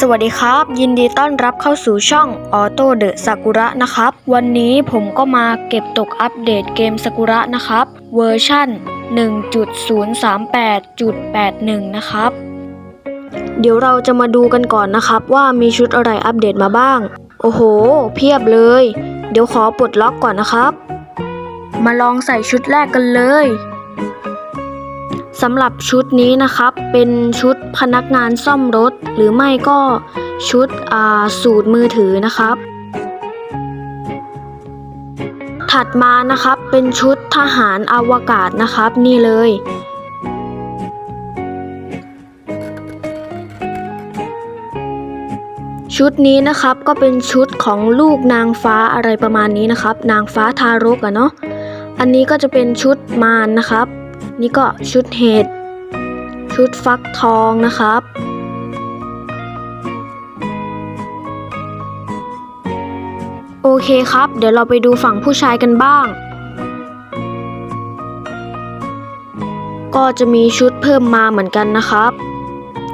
สวัสดีครับ ยินดีต้อนรับเข้าสู่ช่องออโต้เดอะซากุระนะครับ วันนี้ผมก็มาเก็บตกอัปเดตเกมซากุระนะครับ เวอร์ชั่น 1.038.81 นะครับ เดี๋ยวเราจะมาดูกันก่อนนะครับว่ามีชุดอะไรอัปเดตมาบ้าง อ้โห เพียบเลย เดี๋ยวขอปลดล็อกก่อนนะครับ มาลองใส่ชุดแรกกันเลยสำหรับชุดนี้นะครับเป็นชุดพนักงานซ่อมรถ หรือไม่ก็ชุดอ่าสูตรมือถือนะครับ ถัดมานะครับเป็นชุดทหารอวกาศนะครับนี่เลย ชุดนี้นะครับก็เป็นชุดของลูกนางฟ้าอะไรประมาณนี้นะครับ นางฟ้าทารกอะเนาะอันนี้ก็จะเป็นชุดมารนะครับ นี่ก็ชุดเห็ดชุดฟักทองนะครับ โอเคครับ เดี๋ยวเราไปดูฝั่งผู้ชายกันบ้าง ก็จะมีชุดเพิ่มมาเหมือนกันนะครับ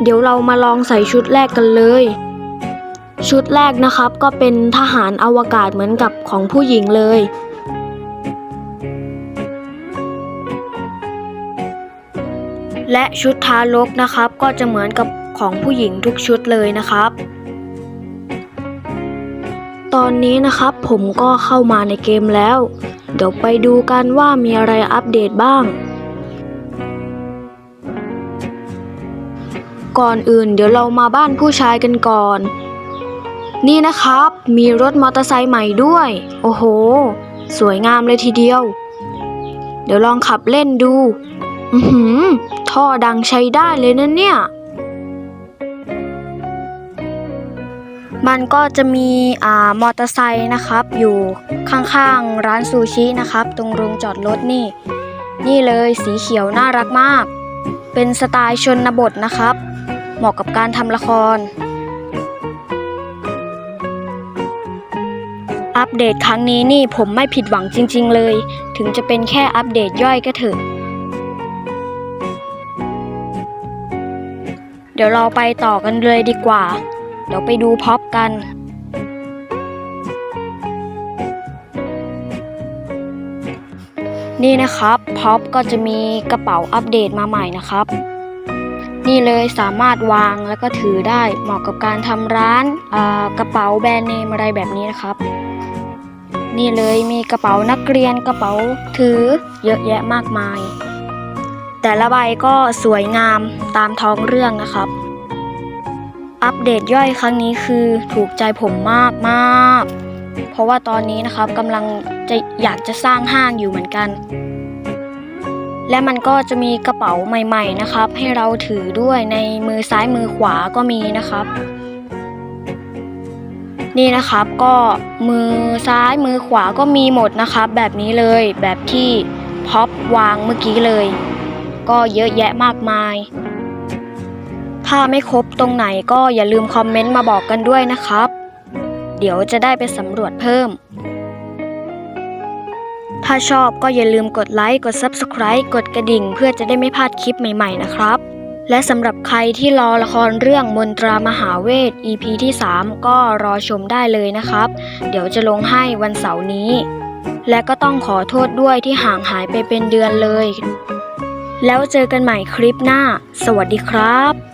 เดี๋ยวเรามาลองใส่ชุดแรกกันเลย ชุดแรกนะครับก็เป็นทหารอวกาศเหมือนกับของผู้หญิงเลย และชุดทารกนะครับก็จะเหมือนกับของผู้หญิงทุกชุดเลยนะครับ ตอนนี้นะครับผมก็เข้ามาในเกมแล้ว เดี๋ยวไปดูกันว่ามีอะไรอัปเดตบ้างก่อนอื่นเดี๋ยวเรามาบ้านผู้ชายกันก่อน นี่นะครับ มีรถมอเตอร์ไซค์ใหม่ด้วย โอ้โห สวยงามเลยทีเดียว เดี๋ยวลองขับเล่นดู อือหือ ท่อดังใช้ได้เลยนะเนี่ย มันก็จะมีอ่ามอเตอร์ไซค์นะครับ อยู่ข้างๆร้านซูชินะครับ ตรงโรงจอดรถนี่ นี่เลยสีเขียวน่ารักมาก เป็นสไตล์ชนบทนะครับ เหมาะกับการทำละคร อัปเดตครั้งนี้นี่ผมไม่ผิดหวังจริง ๆ เลย ถึงจะเป็นแค่อัปเดตย่อยก็เถอะ เดี๋ยวเราไปต่อกันเลยดีกว่า เดี๋ยวไปดูพ็อปกัน นี่นะครับพ็อปก็จะมีกระเป๋าอัปเดตมาใหม่นะครับ นี่เลยสามารถวางแล้วก็ถือได้เหมาะกับการทำร้านกระเป๋าแบรนด์เนมอะไรแบบนี้นะครับ นี่เลยมีกระเป๋านักเรียนกระเป๋าถือเยอะแยะมากมาย แต่ละใบก็สวยงามตามท้องเรื่องนะครับ อัปเดตย่อยครั้งนี้คือถูกใจผมมากมากเพราะว่าตอนนี้นะครับกำลังจะอยากจะสร้างห้างอยู่เหมือนกัน และมันก็จะมีกระเป๋าใหม่ ๆนะครับ ให้เราถือด้วยในมือซ้ายมือขวาก็มีนะครับ นี่นะครับก็มือซ้ายมือขวาก็มีหมดนะครับ แบบนี้เลยแบบที่พ็อปวางเมื่อกี้เลย ก็เยอะแยะมากมาย ถ้าไม่ครบตรงไหนก็อย่าลืมคอมเมนต์มาบอกกันด้วยนะครับ เดี๋ยวจะได้ไปสำรวจเพิ่ม ถ้าชอบก็อย่าลืมกดไลค์กด Subscribe กดกระดิ่ง เพื่อจะได้ไม่พลาดคลิปใหม่ ๆ นะครับ และสำหรับใครที่รอละครเรื่องมนตรามหาเวท EP ที่ 3 ก็รอชมได้เลยนะครับ เดี๋ยวจะลงให้วันเสาร์นี้ และก็ต้องขอโทษด้วยที่ห่างหายไปเป็นเดือนเลย แล้วเจอกันใหม่คลิปหน้า สวัสดีครับ